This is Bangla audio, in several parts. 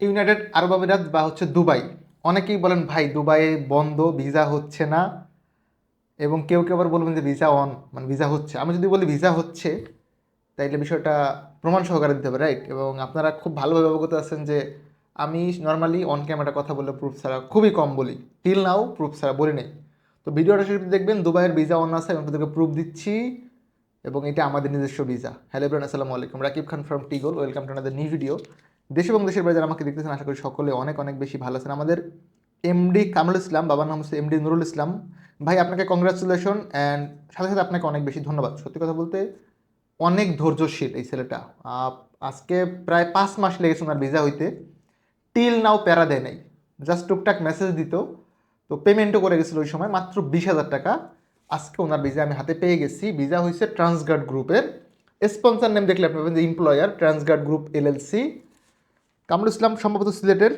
ইউনাইটেড আরব আমিরাত বা হচ্ছে দুবাই। অনেকেই বলেন, ভাই, দুবাইয়ে বন্ধ, ভিসা হচ্ছে না। এবং কেউ কেউ আবার বলবেন যে, ভিসা অন মানে ভিসা হচ্ছে। আমি যদি বলি, ভিসা হচ্ছে, তাইলে বিষয়টা প্রমাণ সহকারে দিতে হবে রাইট এবং আপনারা খুব ভালোভাবে অবগত আছেন যে, আমি নর্মালি অন ক্যামেরা কথা বলে প্রুফ ছাড়া খুবই কম বলি। টিল নাও প্রুফ ছাড়া বলি নেই। তো ভিডিওটা শেষে দেখবেন, দুবাইয়ের ভিসা অন আছে, আমি আপনাদেরকে প্রুফ দিচ্ছি এবং এটা আমাদের নিজস্ব ভিসা। হ্যালো ব্রান আসসালামু আলাইকুম। রাকিব খান ফ্রম টিগোল ওয়েলকাম টু আনাদের নিউ ভিডিও দেশ এবং দেশের বাইরে আমাকে দেখতেছেন, আশা করি সকলে অনেক অনেক বেশি ভালো আছেন। আমাদের এমডি কামরুল ইসলাম, বাবার নাম হচ্ছে এমডি নুরুল ইসলাম। ভাই, আপনাকে কংগ্রাচুলেশন অ্যান্ড সাথে সাথে আপনাকে অনেক বেশি ধন্যবাদ। সত্যি কথা বলতে অনেক ধৈর্যশীল এই ছেলেটা। আজকে প্রায় পাঁচ মাস লেগেছে ওনার ভিসা হইতে। টিল নাও প্যারা দেয় নাই। জাস্ট টুকটাক মেসেজ দিত। তো পেমেন্টও করে গেছিল ওই সময়, মাত্র বিশ হাজার টাকা। আজকে ওনার ভিসা আমি হাতে পেয়ে গেছি। ভিসা হয়েছে ট্রান্সগার্ড গ্রুপের স্পন্সার নেম দেখলে আপনি যে employer Transguard group LLC Kamrul Islam সম্ভবত সিলেটের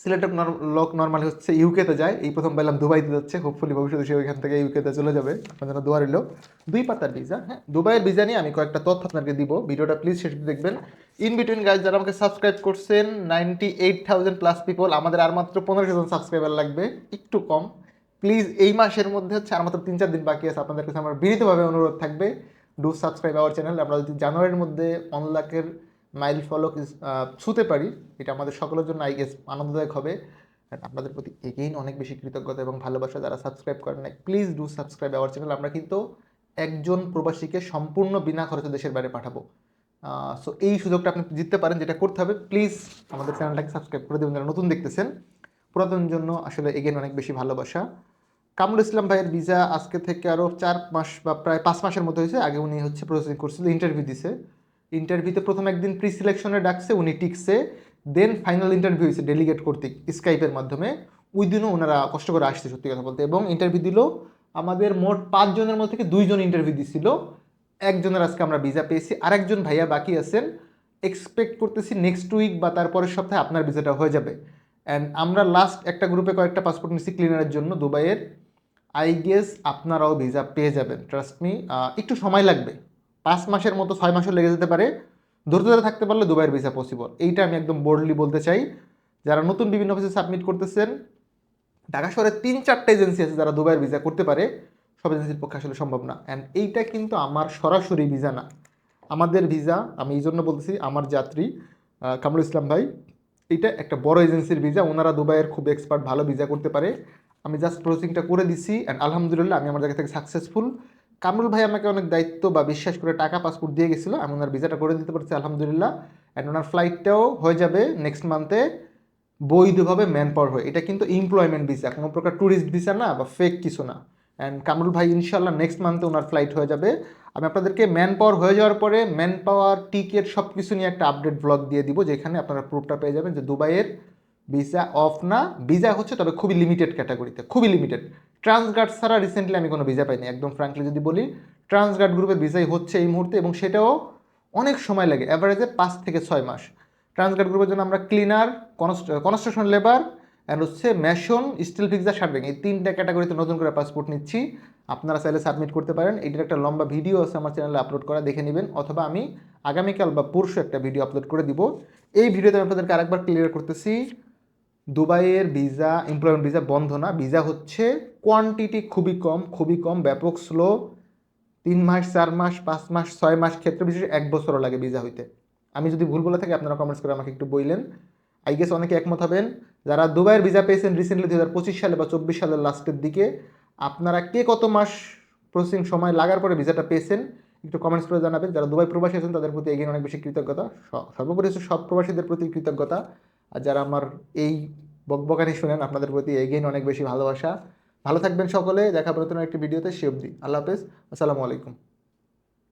সিলেটের লোক নর্মালি হচ্ছে ইউকেতে যায়। এই প্রথম পেলাম দুবাইতে যাচ্ছে। হোপফুলি ভবিষ্যতে সে ওইখান থেকে ইউকেতে চলে যাবে। আপনার জন্য দোয়া রইল। দুই পাতার ভিসা হ্যাঁ? দুবাইয়ের ভিসা নিয়ে আমি কয়েকটা তথ্য আপনাকে দিব। ভিডিওটা প্লিজ শেষ দেখবেন। ইন বিটুইন গাইজ যারা আমাকে সাবস্ক্রাইব করছেন ninety eight thousand plus people আমাদের আর মাত্র পনেরোশো জন সাবস্ক্রাইবার লাগবে। একটু কম। প্লিজ এই মাসের মধ্যে হচ্ছে আর মাত্র তিন চার দিন বাকি আছে। আপনাদের কাছে আমার বিনীতভাবে অনুরোধ থাকবে। ডু সাবস্ক্রাইব আওয়ার চ্যানেল আমরা যদি জানুয়ারির মধ্যে অন লাখের মাইল ফলক ছুতে পারি। এটা আমাদের সকলের জন্য আই গেস আনন্দদায়ক হবে। আপনাদের প্রতি এগেইন অনেক বেশি কৃতজ্ঞতা এবং ভালোবাসা যারা সাবস্ক্রাইব করেন নাই please do subscribe our channel আমরা কিন্তু একজন প্রবাসীকে সম্পূর্ণ বিনা খরচে দেশের বাইরে পাঠাবো। সো এই সুযোগটা আপনি জিততে পারেন, যেটা করতে হবে। প্লিজ আমাদের চ্যানেলটাকে সাবস্ক্রাইব করে দেবেন যারা নতুন দেখতেছেন। পুরাতন জন্য আসলে এগেন অনেক বেশি ভালোবাসা। কামরুল ইসলাম ভাইয়ের ভিসা আজকে থেকে আরও চার মাস বা প্রায় পাঁচ মাসের মতো হয়েছে। আগে উনি হচ্ছে প্রসেসিং করছিল ইন্টারভিউ দিছে। ইন্টারভিউতে প্রথম একদিন প্রি সিলেকশনে ডাকছে, উনি টিকছে দেন ফাইনাল ইন্টারভিউ হয়েছে ডেলিগেট কর্তৃক স্কাইপের মাধ্যমে। ওই দিনও ওনারা কষ্ট করে আসছে সত্যি কথা বলতে। এবং ইন্টারভিউ দিল আমাদের মোট পাঁচজনের মধ্যে থেকে দুইজন ইন্টারভিউ দিছিল। একজনের আজকে আমরা ভিসা পেয়েছি, আরেকজন ভাইয়া বাকি আছেন। এক্সপেক্ট করতেছি নেক্সট উইক বা তারপরের সপ্তাহে আপনার ভিসাটা হয়ে যাবে। অ্যান্ড আমরা লাস্ট একটা গ্রুপে কয়েকটা পাসপোর্ট নিচ্ছি ক্লিনারের জন্য দুবাইয়ের। আই গেস আপনারাও ভিসা পেয়ে যাবেন ট্রাস্ট মি একটু সময় লাগবে। পাঁচ মাসের মতো ছয় মাসও লেগে যেতে পারে। ধৈর্য ধরে থাকতে পারলে দুবাইয়ের ভিসা পসিবল এইটা আমি একদম বোল্ডলি বলতে চাই। যারা নতুন বিভিন্ন অফিসে সাবমিট করতেছেন, ঢাকা শহরে তিন চারটে এজেন্সি আছে যারা দুবাইয়ের ভিসা করতে পারে, সব এজেন্সির পক্ষে আসলে সম্ভব না। অ্যান্ড এইটা কিন্তু আমার সরাসরি ভিসা না। আমাদের ভিসা আমি এই জন্য বলতেছি, আমার যাত্রী কামরুল ইসলাম ভাই এটা একটা বড় এজেন্সির ভিসা ওনারা দুবাইয়ের খুব এক্সপার্ট ভালো ভিসা করতে পারে। আমি জাস্ট প্রসেসিংটা করে দিছি। অ্যান্ড আলহামদুলিল্লাহ, আমি আমার জায়গা থেকে সাকসেসফুল কামরুল ভাই আমাকে অনেক দায়িত্ব বা বিশ্বাস করে টাকা পাসপোর্ট দিয়ে গেছিল। আমি ওনার ভিসাটা করে দিতে পারছি, আলহামদুলিল্লাহ। অ্যান্ড ওনার ফ্লাইটটাও হয়ে যাবে নেক্সট মান্থে বৈধভাবে ম্যান পাওয়ার হয়ে। এটা কিন্তু এমপ্লয়মেন্ট ভিসা কোনো প্রকার ট্যুরিস্ট ভিসা না বা ফেক কিছু না। অ্যান্ড কামরুল ভাই ইনশাল্লাহ নেক্সট মান্থে ওনার ফ্লাইট হয়ে যাবে। আমি আপনাদেরকে ম্যান পাওয়ার হয়ে যাওয়ার পরে ম্যান পাওয়ার টিকিট সব কিছু নিয়ে একটা আপডেট ব্লগ দিয়ে দিব, যেখানে আপনারা প্রুফটা পেয়ে যাবেন যে দুবাইয়ের ভিসা অফ না? ভিসা হচ্ছে তবে খুবই লিমিটেড ক্যাটাগরিতে খুবই লিমিটেড ট্রান্সগার্ড ছাড়া রিসেন্টলি আমি কোনো ভিসা পাইনি, একদম ফ্রাঙ্কলি যদি বলি ট্রান্সগার্ড গ্রুপের ভিসাই হচ্ছে এই মুহূর্তে এবং সেটাও অনেক সময় লাগে অ্যাভারেজে পাঁচ থেকে ছয় মাস। ট্রান্সগার্ড গ্রুপের জন্য আমরা ক্লিনার কনস্ট্রাকশন লেবার অ্যান্ড হচ্ছে ম্যাশন স্টিল ফিক্সার শার্টিং এই তিনটা ক্যাটাগরিতে নতুন করে পাসপোর্ট নিচ্ছি। আপনারা চাইলে সাবমিট করতে পারেন। এটার একটা লম্বা ভিডিও আছে আমার চ্যানেলে আপলোড করা, দেখে নেবেন। অথবা আমি আগামীকাল বা পরশু একটা ভিডিও আপলোড করে দিব। এই ভিডিওতে আমি আপনাদেরকে আরেকবার ক্লিয়ার করতেছি। দুবাইয়ের ভিসা এমপ্লয়মেন্ট ভিসা বন্ধ না। ভিসা হচ্ছে কোয়ান্টিটি খুবই কম খুবই কম, ব্যাপক স্লো তিন মাস, চার মাস, পাঁচ মাস, ছয় মাস ক্ষেত্রে বিশেষ এক বছরও লাগে ভিসা হইতে। আমি যদি ভুল বলে থাকি, আপনারা কমেন্টস করে আমাকে একটু বললেন আই গেস অনেকে একমত হবেন। যারা দুবাইয়ের ভিসা পেয়েছেন রিসেন্টলি দু পঁচিশ সালে বা চব্বিশ সালের লাস্টের দিকে, আপনারা কে কত মাস প্রসেসিং সময় লাগার পরে ভিসাটা পেয়েছেন, একটু কমেন্টস করে জানাবেন। যারা দুবাই প্রবাসী আছেন, তাদের প্রতি এগিয়ে অনেক বেশি কৃতজ্ঞতা। সর্বোপরি সব প্রবাসীদের প্রতি কৃতজ্ঞতা। আর যারা আমার এই বকবকানি শুনেন, আপনাদের প্রতি এগেইন অনেক বেশি ভালোবাসা। ভালো থাকবেন সকলে, দেখা নতুন একটি ভিডিওতে, সে অবধি। আল্লাহ হাফেজ। আসসালামু আলাইকুম।